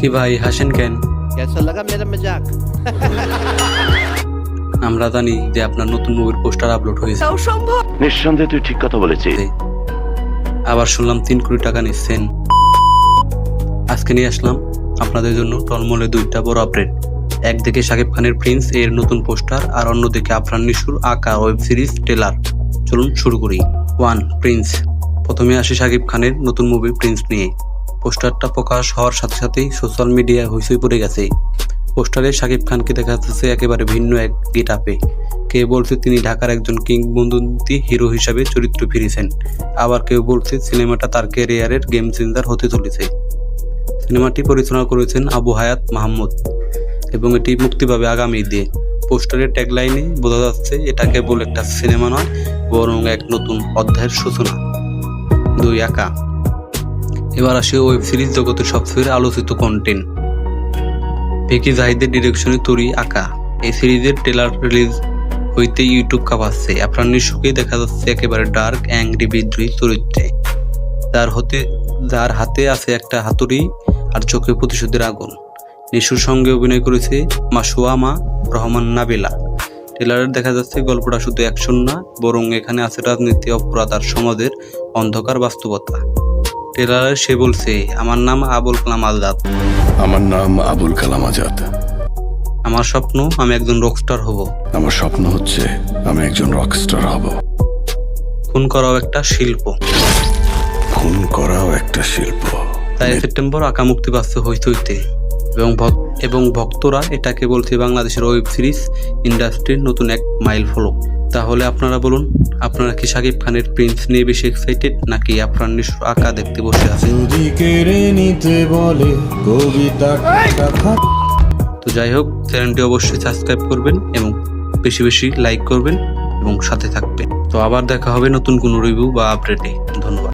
কি ভাই হাসেন কেন? আমরা জানি যে আপনার নতুন মুভির পোস্টার আপলোড হয়েছে। নিঃসন্দেহে তুই ঠিক কথা বলেছিস। আবার শুনলাম তিন কোটি টাকা নিচ্ছেন। আজকে নিয়ে আসলাম আপনাদের জন্য টলমলে দুইটা বড় আপডেট একদিকে শাকিব খানের প্রিন্স এর নতুন পোস্টার আর অন্যদিকে আফরান নিশুর আঁকা ওয়েব সিরিজ টেলার চলুন শুরু করি। ওয়ান প্রিন্স প্রথমে আসি শাকিব খানের নতুন মুভি প্রিন্স নিয়ে। পোস্টারটা প্রকাশ হওয়ার সাথে সাথেই সোশ্যাল মিডিয়ায় হইচই পড়ে গেছে। পোস্টারে শাকিব খানকে দেখা যাচ্ছে একেবারে ভিন্ন এক গেট আপে কে বলছে তিনি ঢাকার একজন কিংবদন্তি হিরো হিসাবে চরিত্র ফিরেছেন। আবার কেউ বলছে সিনেমাটা তার ক্যারিয়ারের গেম চেঞ্জার হতে চলেছে। সিনেমাটি পরিচালনা করেছেন আবু হায়াত মাহমুদ এবং এটি মুক্তি পাবে আগামী ঈদে। পোস্টারের ট্যাগলাইনে বোঝা যাচ্ছে এটা কেবল একটা সিনেমা নয়, বরং এক নতুন অধ্যায়ের সূচনা। দুই একা। এবার আসি ওয়েব সিরিজ জগতের সবচেয়ে আলোচিত কন্টেন্ট ভিকি জাহিদের ডিরেকশনে তৈরি আঁকা। এই সিরিজের ট্রেলার রিলিজ হইতে ইউটিউব কাঁপাচ্ছে আপনার নিঃসুকেই দেখা যাচ্ছে একেবারে ডার্ক অ্যাংরি বিদ্রোহী চরিত্রে। যার হতে, যার হাতে আছে একটা হাতুড়ি আর চোখে প্রতিশোধের আগুন। নিশুর সঙ্গে অভিনয় করেছে মাসুয়ামা রহমান নাবিলা। ট্রেলারে দেখা যাচ্ছে গল্পটা শুধু অ্যাকশন না, বরং এখানে আছে রাজনীতি, অপরাধ আর সমাজের অন্ধকার বাস্তবতা। ট্রেলারে সে বলছে আমার নাম আবুল কালাম আজাদ। আমার নাম আবুল কালাম আজাদ। আমার স্বপ্ন আমি একজন রকস্টার হব। আমার স্বপ্ন হচ্ছে আমি একজন রকস্টার হব। খুন করাও একটা শিল্প। খুন করাও একটা শিল্প। তাই সেপ্টেম্বর আঁকা মুক্তি পাচ্ছে হইতে এবং এবং ভক্তরা এটাকে বলছে বাংলাদেশের ওয়েব সিরিজ ইন্ডাস্ট্রির নতুন এক মাইল ফলক তাহলে আপনারা বলুন আপনারা কি শাকিব খানের প্রিন্স নিয়ে বেশি এক্সাইটেড নাকি আপনার নিশ্চয় আঁকা দেখতে বসে আছেন? যদি বলে কবিতা কথা। তো যাই হোক চ্যানেলটি অবশ্যই সাবস্ক্রাইব করবেন এবং বেশি বেশি লাইক করবেন এবং সাথে থাকবেন। তো আবার দেখা হবে নতুন কোনো রিভিউ বা আপডেটে ধন্যবাদ।